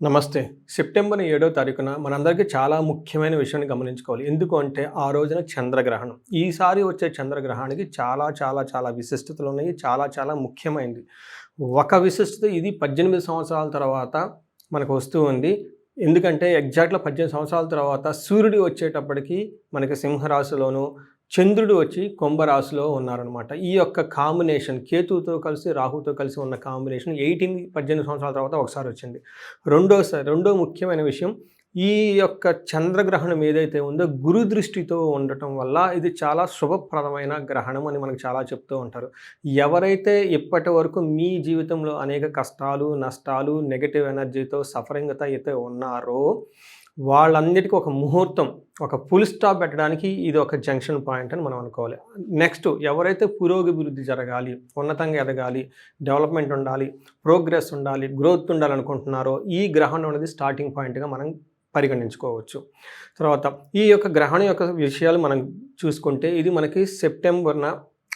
నమస్తే. సెప్టెంబర్ ఏడో తారీఖున మనందరికీ చాలా ముఖ్యమైన విషయాన్ని గమనించుకోవాలి. ఎందుకు అంటే ఆ రోజున చంద్రగ్రహణం. ఈసారి వచ్చే చంద్రగ్రహణానికి చాలా చాలా చాలా విశిష్టతలు ఉన్నాయి. చాలా చాలా ముఖ్యమైనది ఒక విశిష్టత ఇది పద్దెనిమిది సంవత్సరాల తర్వాత మనకు వస్తూ ఉంది. ఎందుకంటే ఎగ్జాక్ట్గా పద్దెనిమిది సంవత్సరాల తర్వాత సూర్యుడు వచ్చేటప్పటికి మనకి సింహరాశిలోను చంద్రుడు వచ్చి కుంభరాశిలో ఉన్నారనమాట ఈ యొక్క కాంబినేషన్ కేతుతో కలిసి రాహుతో కలిసి ఉన్న కాంబినేషన్ ఎయిటీన్ పద్దెనిమిది సంవత్సరాల తర్వాత ఒకసారి వచ్చింది. రెండోసారి రెండో ముఖ్యమైన విషయం ఈ యొక్క చంద్రగ్రహణం ఏదైతే ఉందో గురు దృష్టితో ఉండటం వల్ల ఇది చాలా శుభప్రదమైన గ్రహణం అని మనకు చాలా చెప్తూ ఉంటారు. ఎవరైతే ఇప్పటి వరకు మీ జీవితంలో అనేక కష్టాలు నష్టాలు నెగటివ్ ఎనర్జీతో సఫరింగ్తో అయితే ఉన్నారో వాళ్ళందరికీ ఒక ముహూర్తం ఒక ఫుల్ స్టాప్ పెట్టడానికి ఇది ఒక జంక్షన్ పాయింట్ అని మనం అనుకోవాలి. నెక్స్ట్ ఎవరైతే పురోగభివృద్ధి జరగాలి ఉన్నతంగా ఎదగాలి డెవలప్మెంట్ ఉండాలి ప్రోగ్రెస్ ఉండాలి గ్రోత్ ఉండాలనుకుంటున్నారో ఈ గ్రహణం అనేది స్టార్టింగ్ పాయింట్గా మనం పరిగణించుకోవచ్చు. తర్వాత ఈ యొక్క గ్రహణం యొక్క విషయాలు మనం చూసుకుంటే ఇది మనకి సెప్టెంబర్న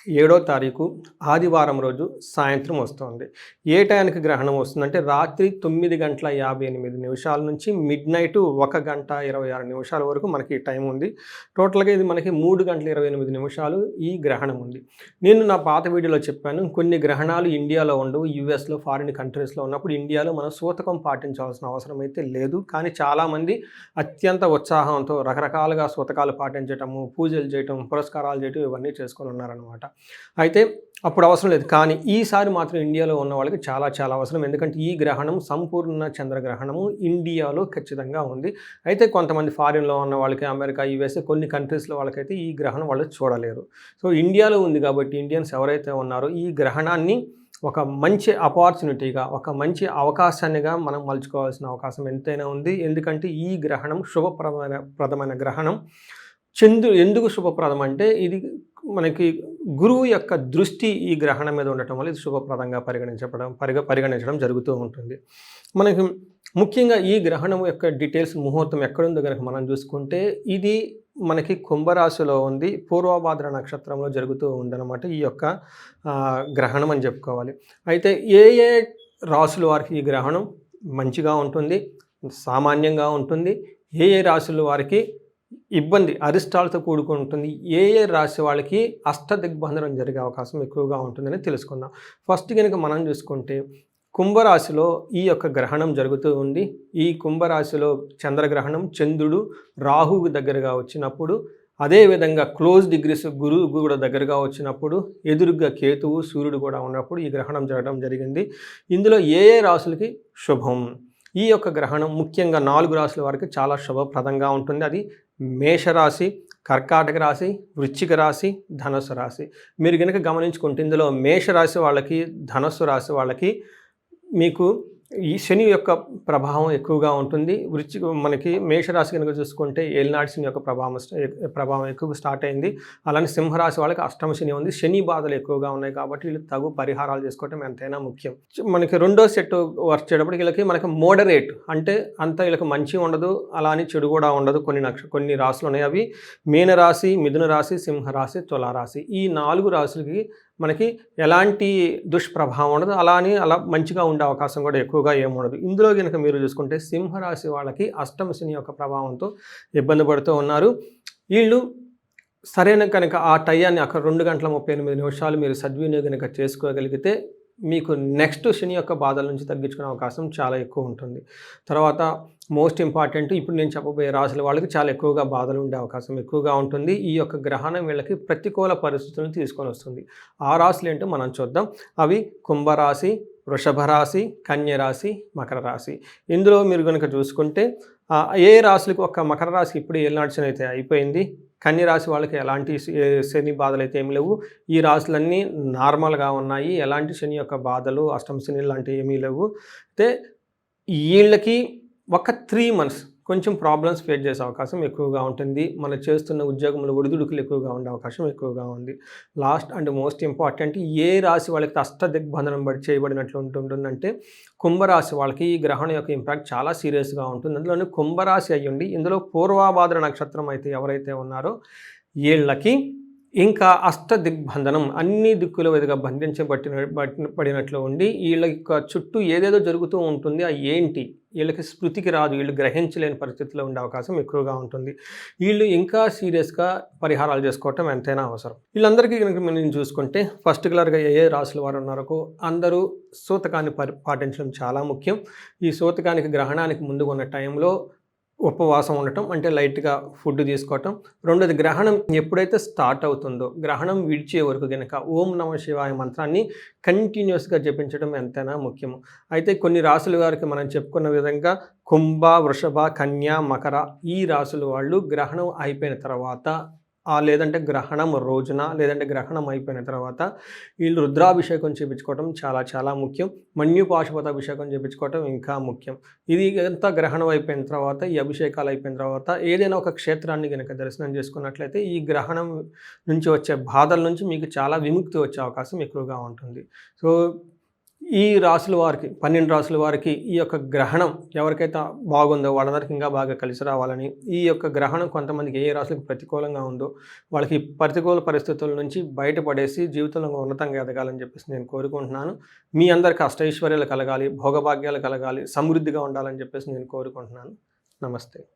ఏడో తారీఖు ఆదివారం రోజు సాయంత్రం వస్తుంది. ఏ టైంకి గ్రహణం వస్తుందంటే రాత్రి తొమ్మిది గంటల యాభై ఎనిమిది నిమిషాల నుంచి మిడ్ నైట్ ఒక గంట ఇరవై ఆరు నిమిషాల వరకు మనకి టైం ఉంది. టోటల్గా ఇది మనకి మూడు గంటల ఇరవై ఎనిమిది నిమిషాలు ఈ గ్రహణం ఉంది. నేను నా పాత వీడియోలో చెప్పాను కొన్ని గ్రహణాలు ఇండియాలో ఉండవు యూఎస్లో ఫారిన్ కంట్రీస్లో ఉన్నప్పుడు ఇండియాలో మనం సూతకం పాటించాల్సిన అవసరం అయితే లేదు. కానీ చాలామంది అత్యంత ఉత్సాహంతో రకరకాలుగా సూతకాలు పాటించటము పూజలు చేయటం పురస్కారాలు చేయటం ఇవన్నీ చేసుకొని ఉన్నారనమాట అయితే అప్పుడు అవసరం లేదు. కానీ ఈసారి మాత్రం ఇండియాలో ఉన్న వాళ్ళకి చాలా చాలా అవసరం. ఎందుకంటే ఈ గ్రహణం సంపూర్ణ చంద్రగ్రహణము ఇండియాలో ఖచ్చితంగా ఉంది. అయితే కొంతమంది ఫారిన్లో ఉన్న వాళ్ళకి అమెరికా యూఎస్ఏ కొన్ని కంట్రీస్లో వాళ్ళకైతే ఈ గ్రహణం వాళ్ళు చూడలేరు. సో ఇండియాలో ఉంది కాబట్టి ఇండియన్స్ ఎవరైతే ఉన్నారో ఈ గ్రహణాన్ని ఒక మంచి అపార్చునిటీగా ఒక మంచి అవకాశాన్నిగా మనం మలుచుకోవాల్సిన అవకాశం ఎంతైనా ఉంది. ఎందుకంటే ఈ గ్రహణం శుభప్రదమైన ప్రదమైన గ్రహణం. చంద్రు ఎందుకు శుభప్రదం అంటే ఇది మనకి గురువు యొక్క దృష్టి ఈ గ్రహణం మీద ఉండటం వల్ల ఇది శుభప్రదంగా పరిగణించబడం పరిగ పరిగణించడం జరుగుతూ ఉంటుంది. మనకి ముఖ్యంగా ఈ గ్రహణం యొక్క డీటెయిల్స్ ముహూర్తం ఎక్కడుందో కనుక మనం చూసుకుంటే ఇది మనకి కుంభరాశిలో ఉంది పూర్వభాద్ర నక్షత్రంలో జరుగుతూ ఉందన్నమాట ఈ యొక్క గ్రహణం అని చెప్పుకోవాలి. అయితే ఏ ఏ రాసుల వారికి ఈ గ్రహణం మంచిగా ఉంటుంది సామాన్యంగా ఉంటుంది ఏ ఏ రాశుల వారికి ఇబ్బంది అరిష్టాలతో కూడుకుని ఉంటుంది. ఏ ఏ రాశి వాళ్ళకి అష్ట దిగ్బంధనం జరిగే అవకాశం ఎక్కువగా ఉంటుందని తెలుసుకుందాం. ఫస్ట్ కనుక మనం చూసుకుంటే కుంభరాశిలో ఈ యొక్క గ్రహణం జరుగుతూ ఉంది. ఈ కుంభరాశిలో చంద్రగ్రహణం చంద్రుడు రాహువు దగ్గరగా వచ్చినప్పుడు అదేవిధంగా క్లోజ్ డిగ్రీస్ గురువు కూడా దగ్గరగా వచ్చినప్పుడు ఎదురుగా కేతువు సూర్యుడు కూడా ఉన్నప్పుడు ఈ గ్రహణం జరగడం జరిగింది. ఇందులో ఏ ఏ రాశులకి శుభం? ఈ యొక్క గ్రహణం ముఖ్యంగా నాలుగు రాశుల వారికి చాలా శుభప్రదంగా ఉంటుంది. అది మేషరాశి కర్కాటక రాశి వృశ్చిక రాశి ధనుస్సు రాశి. మీరు కనుక గమనించుకుంటే ఇందులో మేషరాశి వాళ్ళకి ధనస్సు రాశి వాళ్ళకి మీకు ఈ శని యొక్క ప్రభావం ఎక్కువగా ఉంటుంది. వృత్తి మనకి మేషరాశి కనుక చూసుకుంటే ఏలినాటి శని యొక్క ప్రభావం ప్రభావం ఎక్కువ స్టార్ట్ అయింది. అలానే సింహరాశి వాళ్ళకి అష్టమ శని ఉంది. శని బాధలు ఎక్కువగా ఉన్నాయి కాబట్టి వీళ్ళు తగు పరిహారాలు చేసుకోవటం ఎంతైనా ముఖ్యం. మనకి రెండో సెట్ వచ్చేటప్పటికి వీళ్ళకి మనకి మోడరేట్ అంటే అంత వీళ్ళకి మంచి ఉండదు అలా అని చెడు కూడా ఉండదు. కొన్ని నక్ష కొన్ని రాశులు ఉన్నాయి అవి. మీనరాశి మిథున రాశి సింహరాశి తులారాశి ఈ నాలుగు రాశులకి మనకి ఎలాంటి దుష్ప్రభావం ఉండదు. అలా అని అలా మంచిగా ఉండే అవకాశం కూడా ఎక్కువగా ఏముండదు. ఇందులో కనుక మీరు చూసుకుంటే సింహరాశి వాళ్ళకి అష్టమ శని యొక్క ప్రభావంతో ఇబ్బంది పడుతూ ఉన్నారు. వీళ్ళు సరైన కనుక ఆ టయాన్ని అక్కడ రెండు గంటల ముప్పై ఎనిమిది నిమిషాలు మీరు సద్వినియోగం కనుక చేసుకోగలిగితే మీకు నెక్స్ట్ శని యొక్క బాధల నుంచి తగ్గించుకునే అవకాశం చాలా ఎక్కువ ఉంటుంది. తర్వాత మోస్ట్ ఇంపార్టెంట్ ఇప్పుడు నేను చెప్పబోయే రాశుల వాళ్ళకి చాలా ఎక్కువగా బాధలు ఉండే అవకాశం ఎక్కువగా ఉంటుంది. ఈ యొక్క గ్రహణం వీళ్ళకి ప్రతికూల పరిస్థితులను తీసుకొని వస్తుంది. ఆ రాశులు ఏంటో మనం చూద్దాం. అవి కుంభరాశి వృషభ రాశి కన్యరాశి మకర రాశి ఇందులో మీరు కనుక చూసుకుంటే ఏ రాశులకు ఒక మకర రాశి ఇప్పుడు ఏళ్ళనాడ్చిన అయితే అయిపోయింది? కన్య రాశి వాళ్ళకి ఎలాంటి శని బాధలు అయితే ఏమి లేవు. ఈ రాశులన్నీ నార్మల్గా ఉన్నాయి. ఎలాంటి శని యొక్క బాధలు అష్టమ శని లాంటివి ఏమీ లేవు. అయితే వీళ్ళకి ఒక త్రీ మంత్స్ కొంచెం ప్రాబ్లమ్స్ ఫేస్ చేసే అవకాశం ఎక్కువగా ఉంటుంది. మనం చేస్తున్న ఉద్యోగంలో ఒడిదుడుకులు ఎక్కువగా ఉండే అవకాశం ఎక్కువగా ఉంది. లాస్ట్ అండ్ మోస్ట్ ఇంపార్టెంట్ ఏ రాశి వాళ్ళకి అష్ట దిగ్బంధనం బడి చేయబడినట్లు ఉంటుందంటే కుంభరాశి వాళ్ళకి ఈ గ్రహణం యొక్క ఇంపాక్ట్ చాలా సీరియస్గా ఉంటుంది. అందులోనే కుంభరాశి అయ్యండి ఇందులో పూర్వాభాద్ర నక్షత్రం అయితే ఎవరైతే ఉన్నారో వీళ్ళకి ఇంకా అష్ట దిగ్బంధనం అన్ని దిక్కుల విధంగా బంధించబట్టిన పడినట్లు ఉండి వీళ్ళ యొక్క చుట్టూ ఏదేదో జరుగుతూ ఉంటుంది. అది ఏంటి? వీళ్ళకి స్మృతికి రాదు. వీళ్ళు గ్రహించలేని పరిస్థితిలో ఉండే అవకాశం ఎక్కువగా ఉంటుంది. వీళ్ళు ఇంకా సీరియస్గా పరిహారాలు చేసుకోవటం ఎంతైనా అవసరం. వీళ్ళందరికీ కనుక మనం చూసుకుంటే పర్టికులర్గా ఏ ఏ రాసుల వారు ఉన్నారో అందరూ సూతకాన్ని పాటించడం చాలా ముఖ్యం. ఈ సూతకానికి గ్రహణానికి ముందుకున్న ఉన్న టైంలో ఉపవాసం ఉండటం అంటే లైట్గా ఫుడ్ తీసుకోవటం. రెండోది గ్రహణం ఎప్పుడైతే స్టార్ట్ అవుతుందో గ్రహణం విడిచే వరకు కనుక ఓం నమ శివాయ మంత్రాన్ని కంటిన్యూస్గా జపించడం ఎంతైనా ముఖ్యము అయితే కొన్ని రాసుల వారికి మనం చెప్పుకున్న విధంగా కుంభ వృషభ కన్యా మకర ఈ రాసుల వాళ్ళు గ్రహణం అయిపోయిన తర్వాత లేదంటే గ్రహణం రోజున లేదంటే గ్రహణం అయిపోయిన తర్వాత వీళ్ళు రుద్రాభిషేకం చేయించుకోవటం చాలా చాలా ముఖ్యం. మన్యు అభిషేకం చేయించుకోవటం ఇంకా ముఖ్యం. ఇది అంతా గ్రహణం అయిపోయిన తర్వాత ఈ అభిషేకాలు అయిపోయిన తర్వాత ఏదైనా ఒక క్షేత్రాన్ని కనుక దర్శనం చేసుకున్నట్లయితే ఈ గ్రహణం నుంచి వచ్చే బాధల నుంచి మీకు చాలా విముక్తి వచ్చే అవకాశం ఎక్కువగా ఉంటుంది. సో ఈ రాసుల వారికి పన్నెండు రాసుల వారికి ఈ యొక్క గ్రహణం ఎవరికైతే బాగుందో వాళ్ళందరికీ ఇంకా బాగా కలిసి రావాలని ఈ యొక్క గ్రహణం కొంతమందికి ఏ రాసులకు ప్రతికూలంగా ఉందో వాళ్ళకి ప్రతికూల పరిస్థితుల నుంచి బయటపడేసి జీవితంలో ఉన్నతంగా ఎదగాలని చెప్పేసి నేను కోరుకుంటున్నాను. మీ అందరికీ అష్టైశ్వర్యాలు కలగాలి భోగభాగ్యాలు కలగాలి సమృద్ధిగా ఉండాలని చెప్పేసి నేను కోరుకుంటున్నాను. నమస్తే.